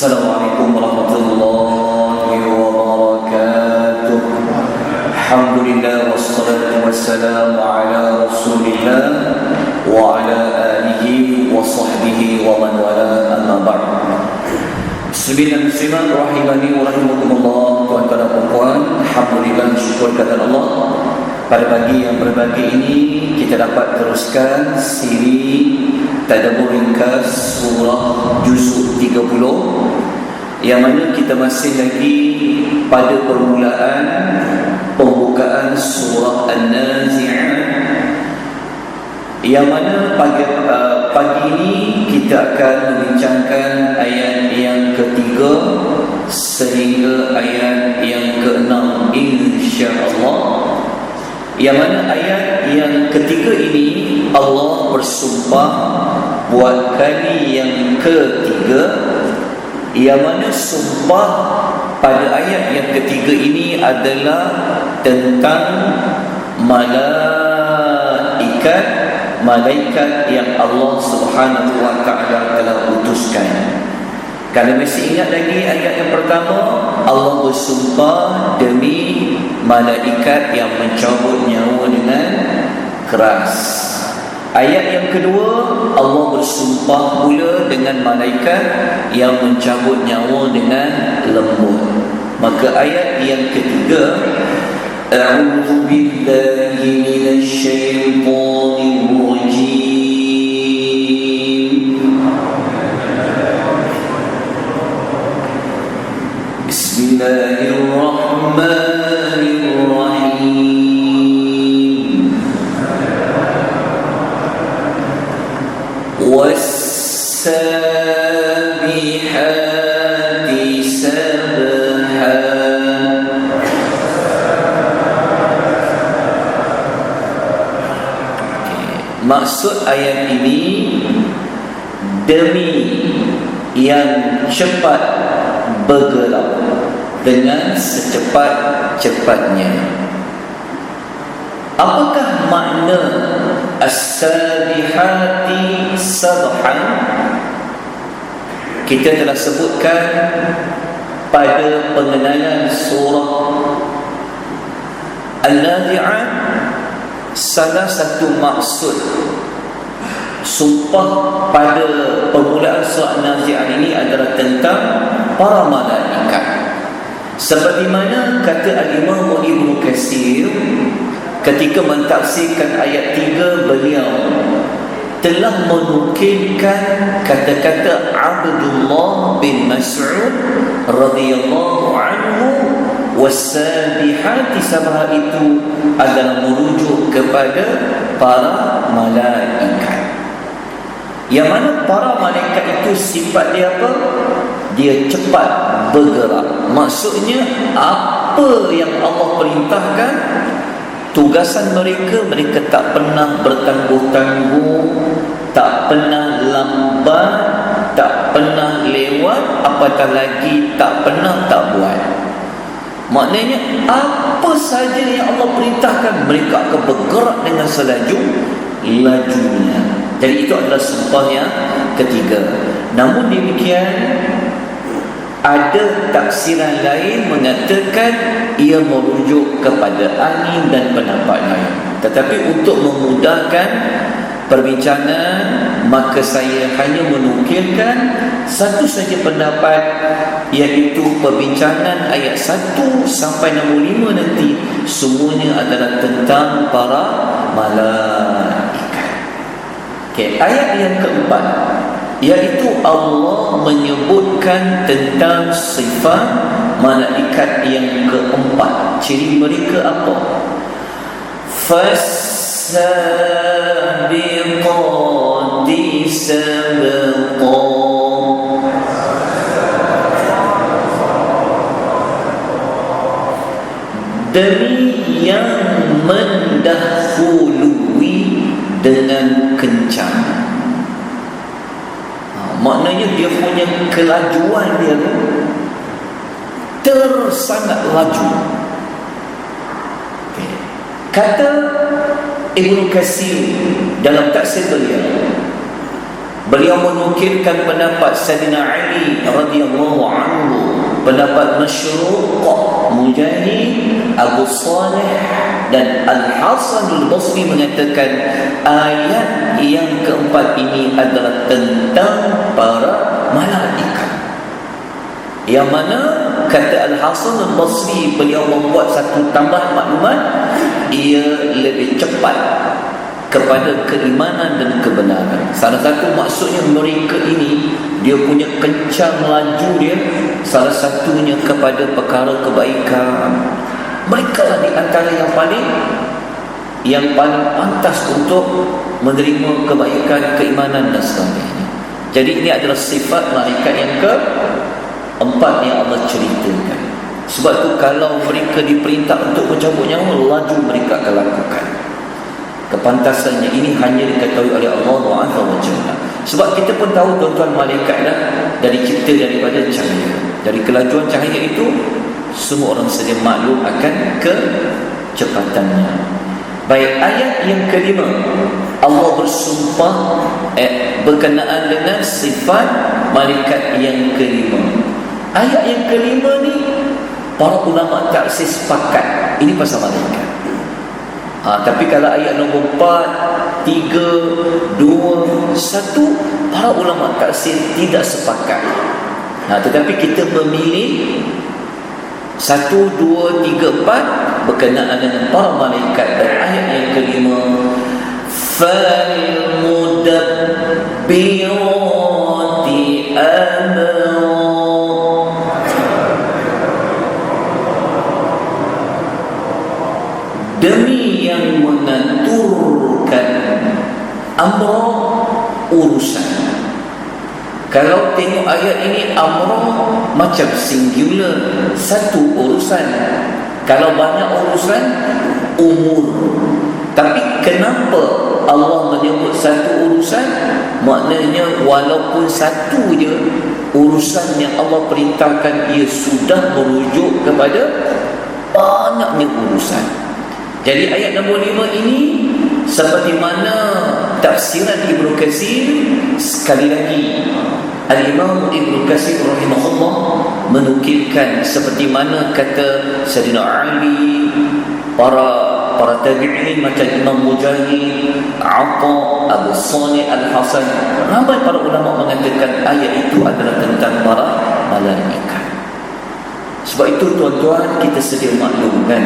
السلام عليكم ورحمة الله وبركاته الحمد لله والصلاة والسلام على رسول الله وعلى آله وصحبه ومن والاه أما بعد Sembilan muslimat rahimani wa rahimakumullah Tuan-tuan dan puan Alhamdulillah syukur kata Allah Pada pagi yang berbagi ini Kita dapat teruskan siri Tadabur ringkas surah juzuk 30 Yang mana kita masih lagi pada permulaan Pembukaan surah An-Nazi'ah yang mana pagi, uh, pagi ini kita akan membincangkan ayat yang ketiga sehingga ayat yang keenam insya-Allah. Yang mana ayat yang ketiga ini Allah bersumpah buat kali yang ketiga yang mana sumpah pada ayat yang ketiga ini adalah tentang malaikat malaikat yang Allah Subhanahu wa taala telah utuskan. Kalau masih ingat lagi ayat yang pertama, Allah bersumpah demi malaikat yang mencabut nyawa dengan keras. Ayat yang kedua, Allah bersumpah pula dengan malaikat yang mencabut nyawa dengan lembut. Maka ayat yang ketiga, A'udzu billahi minasy syaithanir Maksud ayat ini Demi yang cepat bergerak dengan secepat-cepatnya. Apakah makna as-sabihati sabhan? Kita telah sebutkan pada pengenalan surah Al-Nazi'ah salah satu maksud sumpah pada permulaan surah Al-Nazi'ah ini adalah tentang para malaikat. Seperti mana kata Al-Imam Ibn Qasir ketika mentafsirkan ayat 3 beliau telah menukilkan kata-kata Abdullah bin Mas'ud radhiyallahu anhu wasabihati sabah itu adalah merujuk kepada para malaikat yang mana para malaikat itu sifat dia apa? dia cepat bergerak maksudnya apa yang Allah perintahkan tugasan mereka mereka tak pernah bertangguh-tangguh tak pernah lambat tak pernah lewat apatah lagi tak pernah tak buat. Maknanya apa saja yang Allah perintahkan mereka akan bergerak dengan selaju lajunya. Jadi itu adalah sumpah yang ketiga. Namun demikian ada tafsiran lain mengatakan ia merujuk kepada angin dan pendapat lain. Tetapi untuk memudahkan perbincangan maka saya hanya menukilkan satu saja pendapat iaitu perbincangan ayat 1 sampai nombor 5 nanti semuanya adalah tentang para malaikat. Okay, ayat yang keempat iaitu Allah menyebutkan tentang sifat malaikat yang keempat. Ciri mereka apa? Fasabiqati sabqa demi yang mendahului dengan kencang maknanya dia punya kelajuan dia tersangat laju. Kata Ibn Qasir dalam taksir beliau beliau menukilkan pendapat Sayyidina Ali radhiyallahu anhu pendapat masyruq mujahid Abu Saleh dan Al-Hasan Al-Basri mengatakan ayat yang keempat ini adalah tentang para malaikat. Yang mana kata Al-Hasan Al-Basri beliau membuat satu tambah maklumat ia lebih cepat kepada keimanan dan kebenaran. Salah satu maksudnya mereka ini dia punya kencang laju dia salah satunya kepada perkara kebaikan mereka lah di antara yang paling yang paling pantas untuk menerima kebaikan, keimanan dan sebagainya. Jadi ini adalah sifat malaikat yang ke empat yang Allah ceritakan. Sebab itu kalau mereka diperintah untuk mencabut nyawa, laju mereka akan lakukan. Kepantasannya ini hanya diketahui oleh Allah Azza wa. Sebab kita pun tahu tuan-tuan malaikat dah dari cipta daripada cahaya. Dari kelajuan cahaya itu semua orang sedia maklum akan kecepatannya. Baik ayat yang kelima. Allah bersumpah eh, berkenaan dengan sifat malaikat yang kelima. Ayat yang kelima ni para ulama tak sepakat ini pasal malaikat. Ha, tapi kalau ayat nombor 4 3 2 1 para ulama tak tidak sepakat. Ha, tetapi kita memilih satu, dua, tiga, empat. Berkenaan dengan para malaikat dan ayat yang kelima. Fal mudabbirati amra demi yang mengaturkan amra urusan kalau tengok ayat ini amrah macam singular satu urusan. Kalau banyak urusan umur. Tapi kenapa Allah menyebut satu urusan? Maknanya walaupun satu je urusan yang Allah perintahkan ia sudah merujuk kepada banyaknya urusan. Jadi ayat nombor lima ini seperti mana tafsiran Ibnu Katsir sekali lagi Al-Imam Ibn Qasir rahimahullah menukilkan seperti mana kata Sayyidina Ali para para tabi'in macam Imam Mujahid Atta Abu Salih Al-Hasan. Ramai para ulama mengatakan ayat itu adalah tentang para malaikat. Sebab itu tuan-tuan kita sedia maklumkan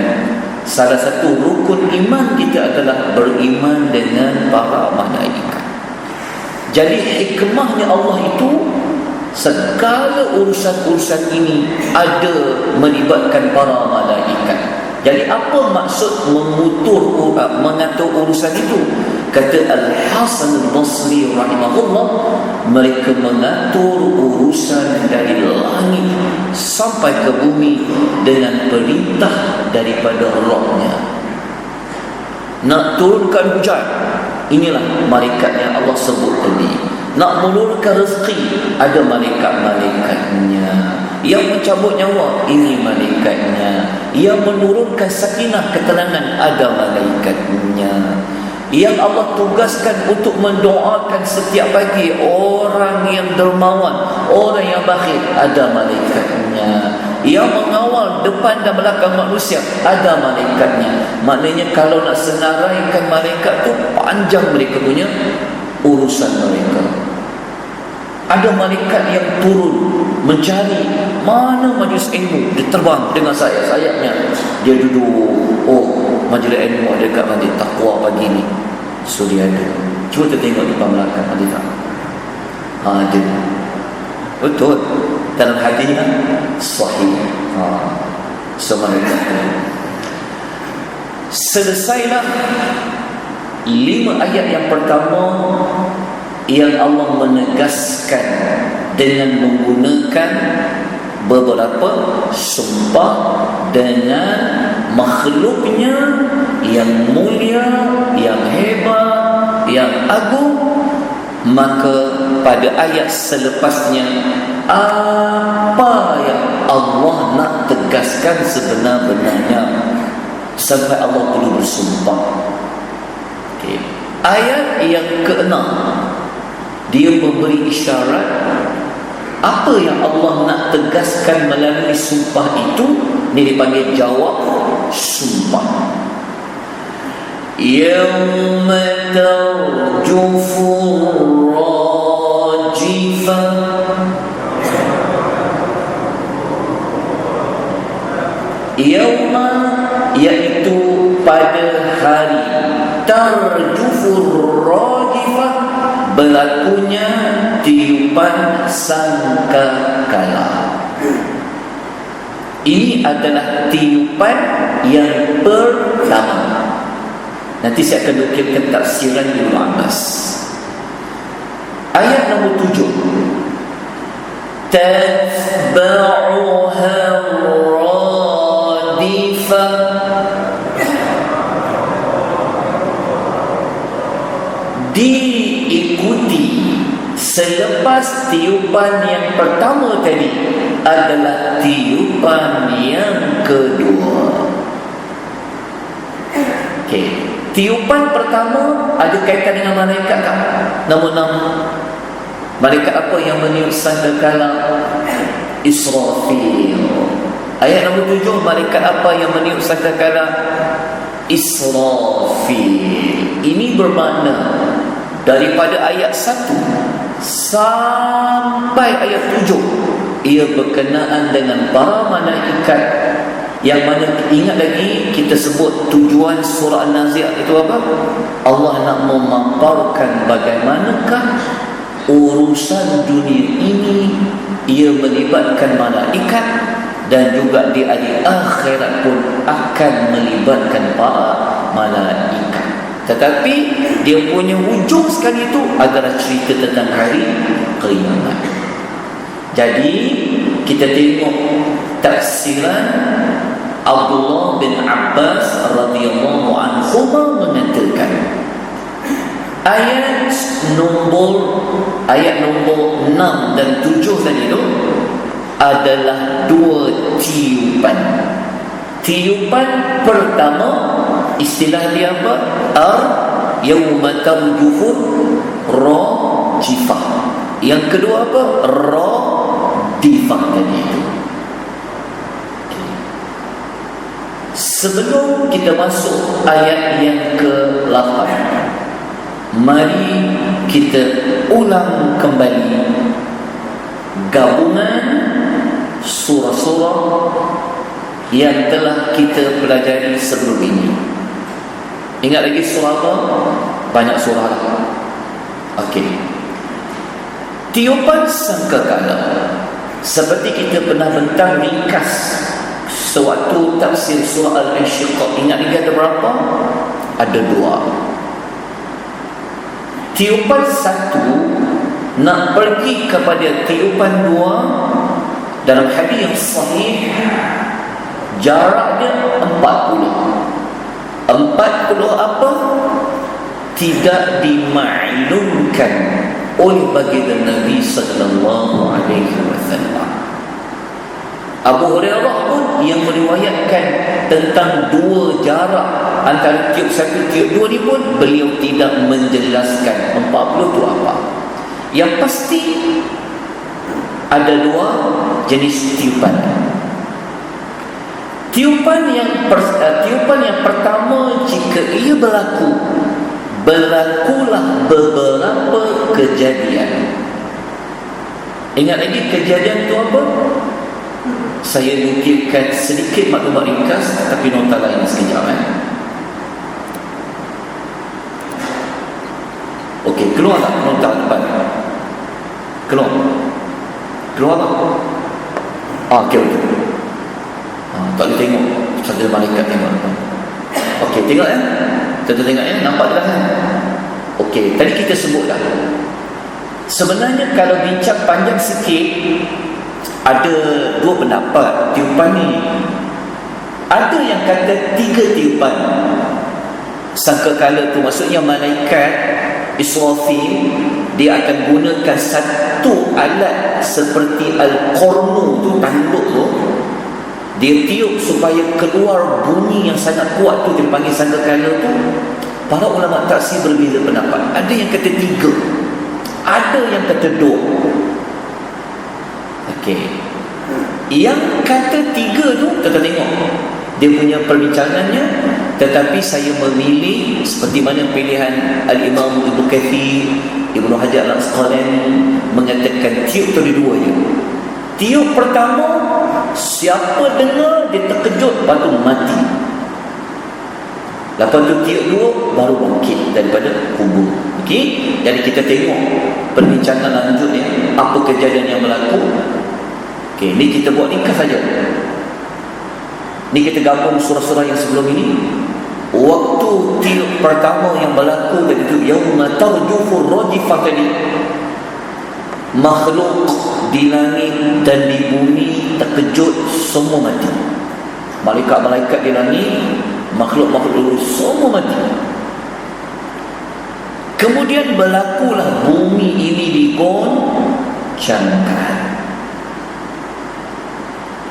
salah satu rukun iman kita adalah beriman dengan para malaikat jadi hikmahnya Allah itu segala urusan-urusan ini ada melibatkan para malaikat. Jadi apa maksud memutur mengatur urusan itu? Kata Al-Hasan Al-Basri rahimahullah mereka mengatur urusan dari langit sampai ke bumi dengan perintah daripada rohnya. Nak turunkan hujan Inilah malaikat yang Allah sebut tadi. Nak menurunkan rezeki, ada malaikat-malaikatnya. Yang mencabut nyawa, ini malaikatnya. Yang menurunkan sakinah ketenangan, ada malaikatnya. Yang Allah tugaskan untuk mendoakan setiap pagi orang yang dermawan, orang yang bakhil, ada malaikatnya. Yang mengawal depan dan belakang manusia ada malaikatnya. Maknanya kalau nak senaraikan malaikat tu panjang mereka punya urusan mereka. Ada malaikat yang turun mencari mana majlis ilmu dia terbang dengan saya sayapnya dia duduk oh majlis ilmu ada kat majlis takwa pagi ni. So dia ada. Cuba kita tengok depan belakang ada tak? Ha, ada. Betul. Dalam hadisnya sahih. Ha. Sebenarnya selesailah lima ayat yang pertama yang Allah menegaskan dengan menggunakan beberapa sumpah dengan makhluknya yang mulia, yang hebat, yang agung maka pada ayat selepasnya apa yang Allah nak tegaskan sebenar-benarnya? Sampai Allah perlu bersumpah. Okay. ayat yang keenam. Dia memberi isyarat apa yang Allah nak tegaskan melalui sumpah itu ini dipanggil jawab sumpah. Yawma tarjufu rajifah Yawma yaitu pada hari Tarjufu rajifah Berlakunya tiupan sangka kalah ini adalah tiupan yang pertama Nanti saya akan nukilkan tafsiran Ibn Abbas. Ayat nombor tujuh. Tatba'uha Selepas tiupan yang pertama tadi Adalah tiupan yang kedua Okay Tiupan pertama ada kaitan dengan malaikat tak? Nama-nama Malaikat apa yang meniup sangkakala? Israfil Ayat nombor tujuh Malaikat apa yang meniup sangkakala? Israfil Ini bermakna Daripada ayat satu Sampai ayat tujuh Ia berkenaan dengan para malaikat yang mana ingat lagi kita sebut tujuan surah An-Nazi'at itu apa? Allah nak memaparkan bagaimanakah urusan dunia ini ia melibatkan malaikat dan juga di akhirat pun akan melibatkan para malaikat. Tetapi dia punya ujung sekali itu adalah cerita tentang hari kiamat. Jadi kita tengok tafsiran Abdullah bin Abbas radhiyallahu anhu mengatakan ayat nombor ayat nombor 6 dan 7 tadi itu adalah dua tiupan. Tiupan pertama istilah dia apa? Ar yauma tarjufur rajifah. Yang kedua apa? Ra difah tadi itu. Sebelum kita masuk ayat yang ke-8 Mari kita ulang kembali Gabungan surah-surah Yang telah kita pelajari sebelum ini Ingat lagi surah apa? Banyak surah Okey. Tiupan sangkakala. Seperti kita pernah bentang ringkas Sewaktu tafsir surah Al-Insyiqaq. Ingat lagi ada berapa? Ada dua. Tiupan satu Nak pergi kepada tiupan dua Dalam hadis yang sahih Jaraknya empat puluh Empat puluh apa? Tidak dimaklumkan oleh baginda Nabi sallallahu alaihi wasallam. Abu Hurairah pun yang meriwayatkan tentang dua jarak antara tiup satu tiup dua ni pun beliau tidak menjelaskan 40 tu apa. Yang pasti ada dua jenis tiupan. Tiupan yang per, uh, tiupan yang pertama jika ia berlaku berlakulah beberapa kejadian. Ingat lagi kejadian tu apa? saya nukilkan sedikit maklumat ringkas tapi nota lain sekejap eh. Okey, keluar tak nota depan? Keluar. Keluar tak? Ah, okey, okey. Tak boleh tengok. Satu malaikat tengok. Okey, tengok eh. Kita tengok eh. Nampak dah kan? Okey, tadi kita sebut dah. Sebenarnya kalau bincang panjang sikit, ada dua pendapat tiupan ni ada yang kata tiga tiupan sangka kala tu maksudnya malaikat Israfil dia akan gunakan satu alat seperti al-qornu tu tanduk tu dia tiup supaya keluar bunyi yang sangat kuat tu dia panggil sangka kala tu para ulama taksir berbeza pendapat. Ada yang kata tiga ada yang terteduk okey. Yang kata tiga tu kita tengok. Dia punya perbincangannya tetapi saya memilih seperti mana pilihan Al-Imam Ibn Kathir Ibn Hajar Al-Asqalani mengatakan tiup tu dua je. Tiup pertama siapa dengar dia terkejut lepas tu mati. Lepas tu tiup dua baru bangkit daripada kubur. Okey? Jadi kita tengok perbincangan lanjutnya apa kejadian yang berlaku. Okey ni kita buat ringkas saja. Ni kita gabung surah-surah yang sebelum ini. Waktu tiup pertama yang berlaku tadi itu yauma tarjufur rajifah tadi. Makhluk di langit dan di bumi terkejut semua mati. Malaikat-malaikat di langit, makhluk-makhluk semua mati. Kemudian berlakulah bumi ini digoncangkan.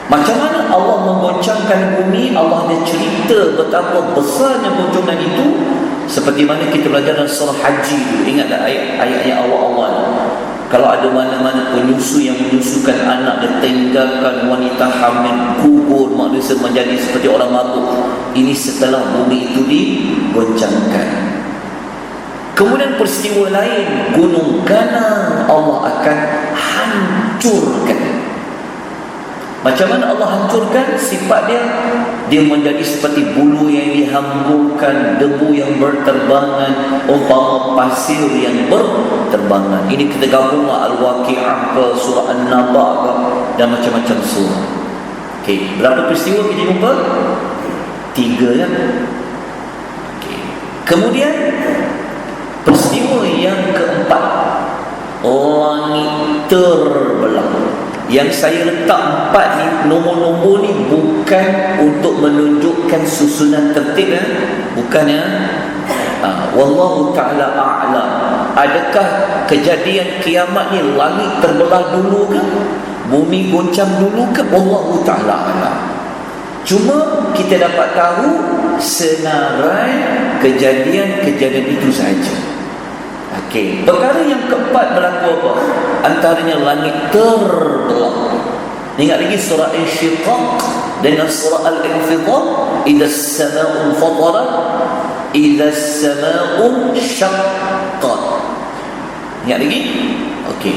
Macam mana Allah menggoncangkan bumi Allah ada cerita betapa besarnya goncangan itu Seperti mana kita belajar dalam surah haji itu Ingat tak ayat-ayat yang awal-awal Kalau ada mana-mana penyusu yang menyusukan anak Dan tinggalkan wanita hamil Kubur manusia menjadi seperti orang mabuk Ini setelah bumi itu digoncangkan. Kemudian peristiwa lain Gunung Ganang Allah akan hancurkan macam mana Allah hancurkan sifat dia? Dia menjadi seperti bulu yang dihamburkan, debu yang berterbangan, umpama pasir yang berterbangan. Ini kita gabunglah Al-Waqi'ah ke surah An-Naba dan macam-macam surah. Okey, berapa peristiwa kita jumpa? Tiga ya. Okey. Kemudian peristiwa yang keempat langit terbelah yang saya letak empat ni nombor-nombor ni bukan untuk menunjukkan susunan tertib ya bukan ya ha, wallahu taala a'lam. Adakah kejadian kiamat ni langit terbelah dulu ke? Bumi goncang dulu ke? Wallahu taala a'lam. Cuma kita dapat tahu senarai kejadian-kejadian itu saja Okey, perkara yang keempat berlaku apa? Antaranya langit terbelah. Ingat lagi surah Al-Syiqaq dengan surah Al-Infitar, idza as-samaa'u fatarat, idza as-samaa'u syaqqat. Ingat lagi? Okey.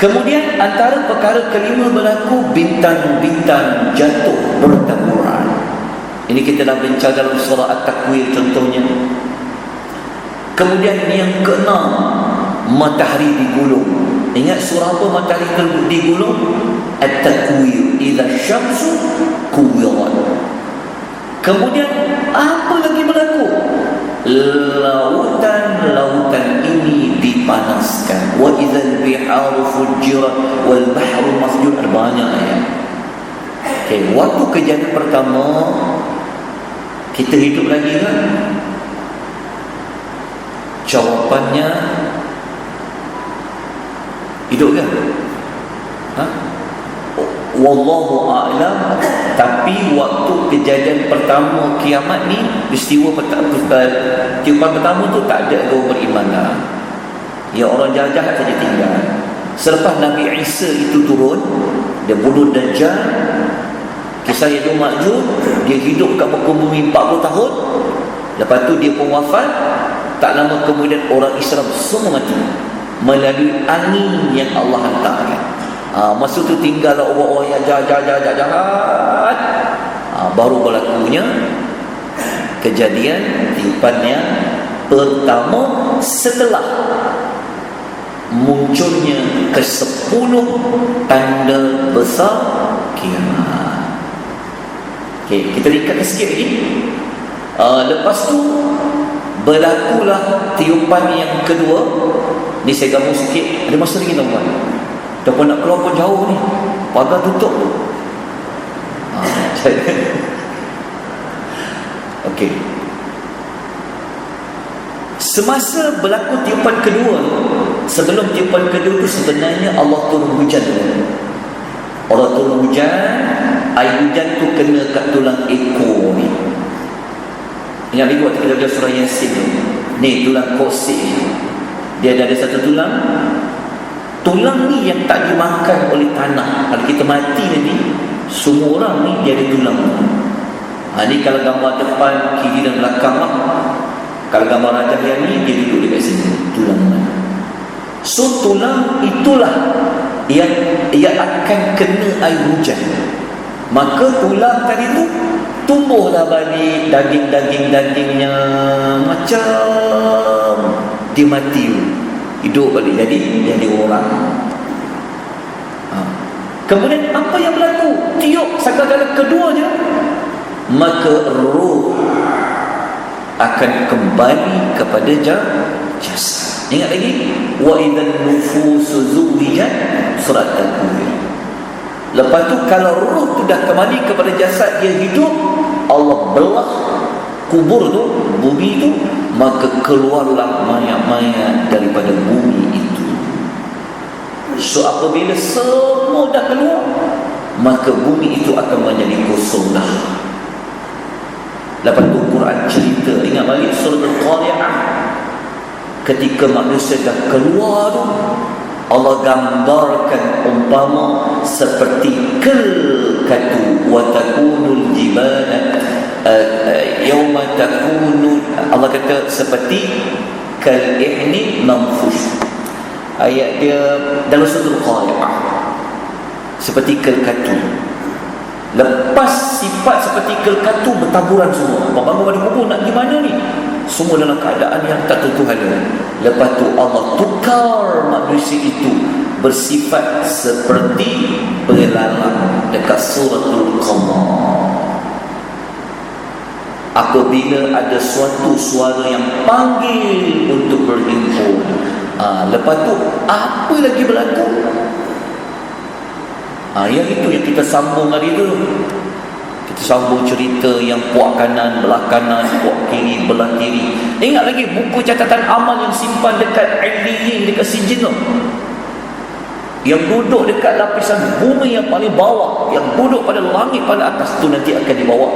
Kemudian antara perkara kelima berlaku bintang-bintang jatuh bertaburan. Ini kita dah bincang dalam surah At-Takwir contohnya. Kemudian yang keenam matahari digulung. Ingat surah apa matahari digulung? At-takwir. Idza syamsu kuwirat. Kemudian apa lagi berlaku? Lautan-lautan ini dipanaskan. Wa idzal biharu fujirat wal bahru masjud banyak ya. Okay, waktu kejadian pertama kita hidup lagi kan? Jawapannya Hidup ke? Ha? Wallahu a'lam. Tapi waktu kejadian pertama kiamat ni Peristiwa pertama Tiupan pertama tu tak ada orang beriman lah Ya orang jahat-jahat saja tinggal. Selepas Nabi Isa itu turun Dia bunuh Dajjal. Kisah Yadu Ma'jud Dia hidup kat muka bumi 40 tahun. Lepas tu dia pun wafat tak lama kemudian orang Islam semua mati melalui angin yang Allah hantarkan. Ha, masa tu tinggal orang-orang yang jahat, jahat, jahat, jahat. Ha, baru berlakunya kejadian tiupannya pertama setelah munculnya ke sepuluh tanda besar kiamat. Okay, kita ringkatkan sikit lagi. Uh, lepas tu Berlakulah tiupan yang kedua. Ni saya gabung sikit. Ada masa lagi tuan-tuan? Pun nak keluar pun jauh ni. Pagar tutup. Ha, Okey. Semasa berlaku tiupan kedua Sebelum tiupan kedua tu sebenarnya Allah turun hujan. Allah turun hujan Air hujan tu kena kat tulang ekor ni Lagi waktu kita belajar surah Yasin Ni tulang kosik dia ada satu tulang. Tulang ni yang tak dimakan oleh tanah. Kalau kita mati nanti semua orang ni dia ada tulang. Ha, ni kalau gambar depan kiri dan belakang lah. kalau gambar raja yang ni dia duduk dekat sini tulang mana so tulang itulah yang ia akan kena air hujan. Maka tulang tadi tu tumbuhlah balik daging-daging-dagingnya. Macam dia mati hidup balik jadi jadi orang. Ha. kemudian apa yang berlaku? Tiup sakala keduanya maka roh akan kembali kepada jasad ingat lagi? Wa idzan nufusu zuwijat surat al-kubir lepas tu kalau roh tu dah kembali kepada jasad dia hidup Allah belah kubur tu bumi tu maka keluarlah mayat-mayat daripada bumi itu. So apabila semua dah keluar maka bumi itu akan menjadi kosong dah. Lepas tu Quran cerita ingat balik surah Al-Qari'ah ketika manusia dah keluar tu Allah gambarkan umpama seperti kel katu wa takunul jibala uh, uh, yauma takunu Allah kata seperti kal ihni manfush ayat dia dalam surah al-qari'ah. Seperti kel katu. Lepas sifat seperti kel katu bertaburan semua. Bangun pada kubur nak gimana ni semua dalam keadaan yang tak tentu hala lepas tu Allah tukar manusia itu bersifat seperti belalang dekat suratul qamar. Apabila ada suatu suara yang panggil untuk berhimpun ha, lepas tu apa lagi berlaku? Ha, yang itu yang kita sambung hari tu sambung cerita yang puak kanan, belah kanan, puak kiri, belah kiri. Ingat lagi buku catatan amal yang simpan dekat Aliyin dekat Sijin tu. Yang duduk dekat lapisan bumi yang paling bawah, yang duduk pada langit pada atas tu nanti akan dibawa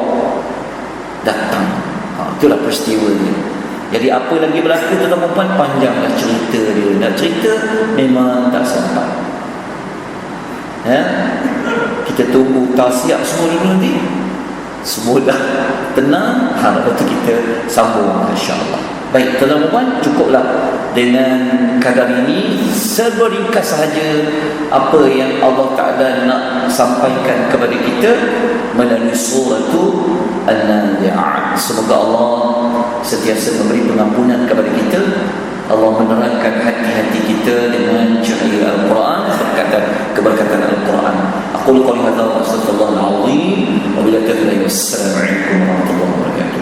datang. Ha, itulah peristiwa dia. Jadi apa lagi berlaku tuan puan panjanglah cerita dia. Nak cerita memang tak sempat. Ya? Kita tunggu tausiah semua dulu nanti semua dah tenang ha, lepas tu kita sambung insyaAllah. Baik tuan puan cukuplah dengan kadar ini. Seberingkas sahaja apa yang Allah Ta'ala nak sampaikan kepada kita melalui surah itu An-Nazi'at semoga Allah sentiasa memberi pengampunan kepada kita Allah menerangkan hati-hati kita dengan cahaya Al-Quran keberkatan-keberkatan Al-Quran. Aku lukau lihat Allah SWT. Wa bila tawilai wassalamu'alaikum warahmatullahi wabarakatuh.